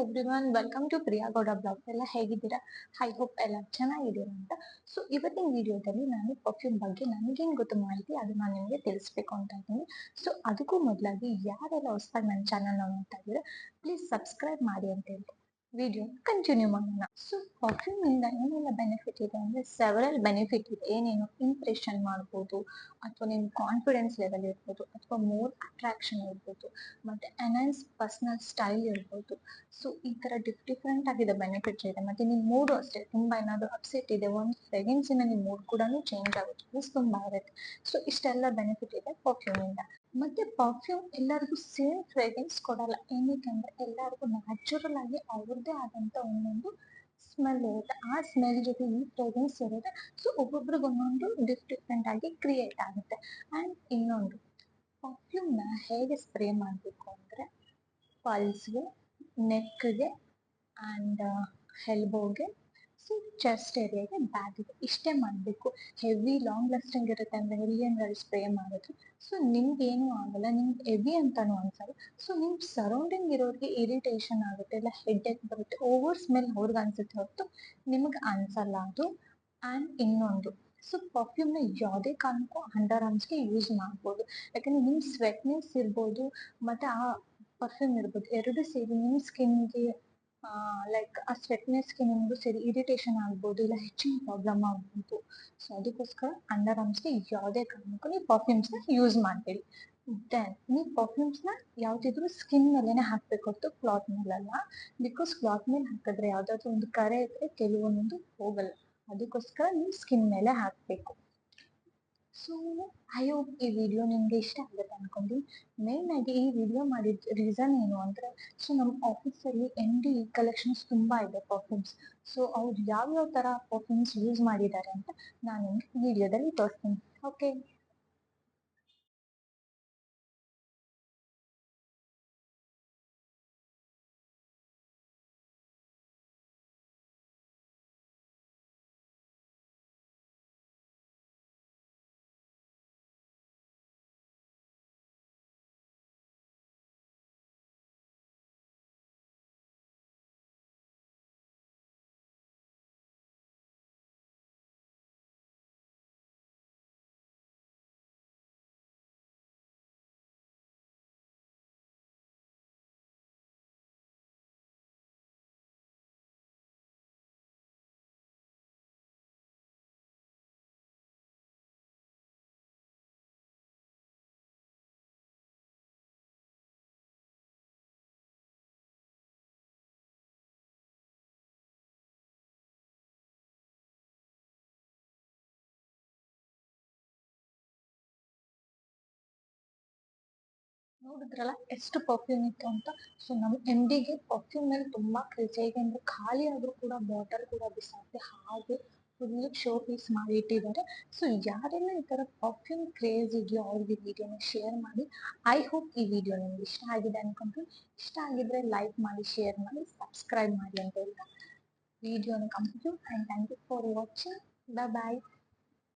One welcome to Priya Gowda blog ಎಲ್ಲ ಹೇಗಿದ್ದೀರಾ high hope ಎಲ್ಲ ಚೆನ್ನಾಗಿದ್ದೀರಾ ಅಂತ. ಸೊ ಇವತ್ತಿನ ವಿಡಿಯೋದಲ್ಲಿ ನಾನು ಪರ್ಫ್ಯೂಮ್ ಬಗ್ಗೆ ನನಗೇನು ಗೊತ್ತು ಮಾಹಿತಿ, ಅದು ನಾನು ನಿಮಗೆ ತಿಳಿಸ್ಬೇಕು ಅಂತ ಇದ್ದೀನಿ. ಸೊ ಅದಕ್ಕೂ ಮೊದಲಾಗಿ ಯಾರೆಲ್ಲ ಹೊಸದಾಗಿ ನನ್ನ ಚಾನಲ್ ನೋಡ್ತಾ ಇದ್ದೀರಾ ಪ್ಲೀಸ್ ಸಬ್ಸ್ಕ್ರೈಬ್ ಮಾಡಿ ಅಂತ ಹೇಳ್ತೀನಿ. ವಿಡಿಯೋ ಕಂಟಿನ್ಯೂ ಮಾಡೋಣ. ಸೊ ಪರ್ಫ್ಯೂಮ್ ಏನೆಲ್ಲ ಬೆನಿಫಿಟ್ ಇದೆ ಅಂದರೆ ಸೆವರಲ್ ಬೆನಿಫಿಟ್ ಇದೆ. ಏನೇನು ಇಂಪ್ರೆಷನ್ ಮಾಡ್ಬೋದು, ಅಥವಾ ನಿಮ್ಮ ಕಾನ್ಫಿಡೆನ್ಸ್ ಲೆವೆಲ್ ಇರ್ಬೋದು, ಅಥವಾ ಮೋರ್ ಅಟ್ರಾಕ್ಷನ್ ಇರ್ಬೋದು, ಮತ್ತೆ ಎನೈನ್ಸ್ ಪರ್ಸನಲ್ ಸ್ಟೈಲ್ ಇರ್ಬೋದು. ಸೊ ಈ ತರ ಡಿಫ್ ಡಿಫ್ರೆಂಟ್ ಆಗಿದೆ ಬೆನಿಫಿಟ್ಸ್ ಇದೆ. ಮತ್ತೆ ನಿಮ್ಮ ಮೂಡು ಅಷ್ಟೇ, ತುಂಬಾ ಏನಾದರೂ ಅಪ್ಸೆಟ್ ಇದೆ, ಒಂದು ಸೆಕೆಂಡ್ಸ್ ನಿಮ್ಮ ನಿಮ್ ಮೂಡ್ ಕೂಡ ಚೇಂಜ್ ಆಗುತ್ತೆ. Means ತುಂಬ ಇರುತ್ತೆ ಸೊ ಇಷ್ಟೆಲ್ಲ ಬೆನಿಫಿಟ್ ಇದೆ ಪರ್ಫ್ಯೂಮ್ ಇಂದ ಮತ್ತೆ ಪರ್ಫ್ಯೂಮ್ ಎಲ್ಲರಿಗೂ ಸೇಮ್ ಫ್ರೇಗ್ರೆನ್ಸ್ ಕೊಡಲ್ಲ. ಏನಕ್ಕೆ ಎಲ್ಲರಿಗೂ ನ್ಯಾಚುರಲ್ ಆಗಿ ಅವ್ರದ್ದೇ ಆದಂತ ಒಂದೊಂದು ಸ್ಮೆಲ್ ಇರುತ್ತೆ. ಆ ಸ್ಮೆಲ್ ಜೊತೆ ಈ ಫ್ರೇಗ್ರೆನ್ಸ್ ಇರುತ್ತೆ. ಸೊ ಒಬ್ಬೊಬ್ರಿಗೆ ಒಂದೊಂದು ಡಿಫ್ ಡಿಫ್ರೆಂಟ್ ಆಗಿ ಕ್ರಿಯೇಟ್ ಆಗುತ್ತೆ. ಅಂಡ್ ಇನ್ನೊಂದು ಪರ್ಫ್ಯೂಮ್ನ ಹೇಗೆ ಸ್ಪ್ರೇ ಮಾಡಬೇಕು ಅಂದ್ರೆ ಪಲ್ಸ್ಗೆ ನೆಕ್ಗೆ ಆ್ಯಂಡ್ ಎಲ್ಬೋಗೆ ಸೊ ಚೆಸ್ಟ್ ಏರಿಯಾಗೆ ಬ್ಯಾಗಿದೆ ಇಷ್ಟೇ ಮಾಡಬೇಕು. ಹೆವಿ ಲಾಂಗ್ ಲಾಸ್ಟಿಂಗ್ ಇರುತ್ತೆ ಅಂದರೆ ಹೆವಿಯಲ್ಲಿ ಸ್ಪ್ರೇ ಮಾಡಿದ್ರೆ ಸೊ ನಿಮ್ಗೆ ಏನೂ ಆಗಲ್ಲ. ನಿಮ್ಗೆ ಹೆವಿ ಅಂತಾನು ಅನ್ಸಲ್ಲ. ಸೊ ನಿಮ್ಮ ಸರೌಂಡಿಂಗ್ ಇರೋರಿಗೆ ಇರಿಟೇಷನ್ ಆಗುತ್ತೆ, ಇಲ್ಲ ಹೆಡ್ ಎಕ್ ಬರುತ್ತೆ ಓವರ್ ಸ್ಮೆಲ್ ಅವ್ರಿಗೆ ಅನ್ಸುತ್ತೆ ಹೊರತು ನಿಮಗೆ ಅನ್ಸಲ್ಲ ಅದು. ಆ್ಯಂಡ್ ಇನ್ನೊಂದು ಸೊ ಪರ್ಫ್ಯೂಮ್ನ ಯಾವುದೇ ಕಾರಣಕ್ಕೂ ಅಂಡರ್ ಆರ್ಮ್ಸ್ಗೆ ಯೂಸ್ ಮಾಡ್ಬೋದು. ಯಾಕಂದ್ರೆ ನಿಮ್ ಸ್ವೆಟ್ನೆಸ್ ಇರ್ಬೋದು, ಮತ್ತೆ ಆ ಪರ್ಫ್ಯೂಮ್ ಇರ್ಬೋದು. ಎರಡು ಸೇರಿ ನಿಮ್ ಸ್ಕಿನ್ಗೆ ಲೈಕ್ ಆ ಸ್ವೆಟ್ನೆಸ್ಗೆ ನಿಮಗೂ ಸರಿ ಇರಿಟೇಷನ್ ಆಗ್ಬೋದು, ಇಲ್ಲ ಹೆಚ್ಚಿನ ಪ್ರಾಬ್ಲಮ್ ಆಗ್ಬೋದು. ಸೊ ಅದಕ್ಕೋಸ್ಕರ ಅಂಡರ್ ಆರ್ಮ್ಸ್ಗೆ ಯಾವುದೇ ಕಾರಣಕ್ಕೂ ನೀವು ಪರ್ಫ್ಯೂಮ್ಸ್ನ ಯೂಸ್ ಮಾಡಬೇಡಿ. ದೆನ್ ನೀವು ಪರ್ಫ್ಯೂಮ್ಸ್ನ ಯಾವ್ದಿದ್ರು ಸ್ಕಿನ್ ಮೇಲೆನೆ ಹಾಕ್ಬೇಕು ಹೊರತು ಕ್ಲಾತ್ ಮೇಲಲ್ಲ. ಬಿಕಾಸ್ ಕ್ಲಾತ್ ಮೇಲೆ ಹಾಕಿದ್ರೆ ಯಾವುದಾದ್ರೂ ಒಂದು ಕರೆ ಇದ್ರೆ ಕೆಲವೊಂದೊಂದು ಹೋಗಲ್ಲ. ಅದಕ್ಕೋಸ್ಕರ ನೀವು ಸ್ಕಿನ್ ಮೇಲೆ ಹಾಕಬೇಕು. ಸೊ ಐ ಹೋಪ್ ಈ ವಿಡಿಯೋ ನಿಮಗೆ ಇಷ್ಟ ಆಗುತ್ತೆ ಅಂದ್ಕೊಂಡು ಆಗಿ ಈ ವಿಡಿಯೋ ಮಾಡಿದ ರೀಸನ್ ಏನು ಅಂದ್ರೆ ಸೊ ನಮ್ಮ ಆಫೀಸಲ್ಲಿ ಎನ್ ಡಿ ಕಲೆಕ್ಷನ್ಸ್ ತುಂಬ ಇದೆ ಪರ್ಫ್ಯೂಮ್ಸ್ ಸೊ ಅವ್ರು ಯಾವ್ಯಾವ ಥರ ಪರ್ಫ್ಯೂಮ್ಸ್ ಯೂಸ್ ಮಾಡಿದ್ದಾರೆ ಅಂತ ನಾನು ನಿಮ್ಗೆ ವಿಡಿಯೋದಲ್ಲಿ ತೋರಿಸ್ತೀನಿ. ಓಕೆ ನೋಡಿದ್ರಲ್ಲ, ಎಷ್ಟು ಪರ್ಫ್ಯೂಮ್ ಇತ್ತು ಅಂತ? ಸೊ ನಮ್ಮ ಎಂ ಡಿಗೆ ಪರ್ಫ್ಯೂಮ್ ಮೇಲೆ ತುಂಬಾ ಕ್ರೇಜ್ ಹೇಗೆ ಅಂದ್ರೆ, ಖಾಲಿ ಆದ್ರೂ ಕೂಡ ಬಾಟಲ್ ಕೂಡ ಬಿಸಾಕಿ ಹಾಗೆ ಫುಲ್ ಶೋ ಪೀಸ್ ಮಾಡಿ ಇಟ್ಟಿದ್ದಾರೆ. ಸೊ ಯಾರೆಲ್ಲ ಈ ತರ ಪರ್ಫ್ಯೂಮ್ ಕ್ರೇಜ್ ಇದೆಯೋ ಅವ್ರಿಗೆ ವಿಡಿಯೋನ ಶೇರ್ ಮಾಡಿ. ಐ ಹೋಪ್ ಈ ವಿಡಿಯೋ ನಿಮ್ಗೆ ಇಷ್ಟ ಆಗಿದೆ ಅನ್ಕೊಂತೀನಿ. ಇಷ್ಟ ಆಗಿದ್ರೆ ಲೈಕ್ ಮಾಡಿ ಶೇರ್ ಮಾಡಿ ಸಬ್ಸ್ಕ್ರೈಬ್ ಮಾಡಿ ಅಂತ ಹೇಳ್ತಾ, ವಿಡಿಯೋನ complete and thank you for watching bye